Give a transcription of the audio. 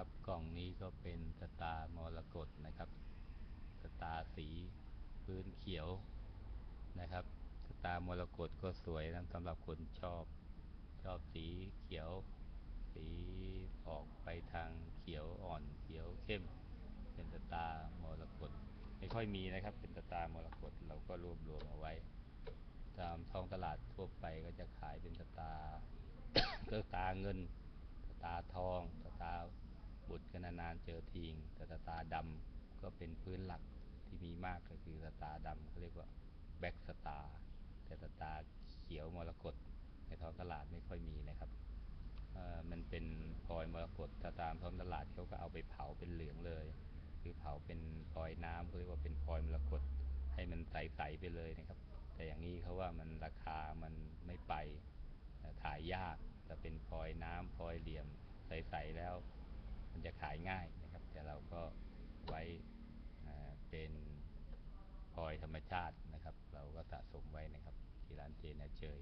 ครับ กล่องนี้ก็เป็นสตาร์มรกตนะครับสตาร์สีพื้นเขียวนะครับสตาร์มรกตก็สวยนะสำหรับคนชอบ ชอบสีเขียว สีออกไปทางเขียวอ่อนเขียวเข้ม เป็นสตาร์มรกตไม่ค่อยมีนะครับ เป็นสตาร์มรกตเราก็รวบรวมเอาไว้ ตามท้องตลาดทั่วไปก็จะขายเป็นสตาร์สตาเงินตาทองตา นานๆเจอทีงแต่สตาร์ดำก็เป็นพื้นหลักที่มีมากก็คือสตาร์ดำเขาเรียกว่าแบ็กสตาร์แต่สตาร์เขียวมรกตในท้องตลาดไม่ค่อยมีนะครับมันเป็นพลอยมรกตถ้าตามท้องตลาดเขาก็เอาไปเผาเป็นเหลืองเลย คือเผาเป็นพลอยน้ำเขาเรียกว่าเป็นพลอยมรกตให้มันใสๆไปเลยนะครับ แต่อย่างนี้เขาว่ามันราคามันไม่ไปขายยากแต่เป็นพลอยน้ำพลอยเหลี่ยมใสๆแล้ว มันจะขายง่ายนะครับ แต่เราก็ไว้เป็นพลอยธรรมชาตินะครับ เราก็สะสมไว้นะครับ ที่ร้านเจนเจย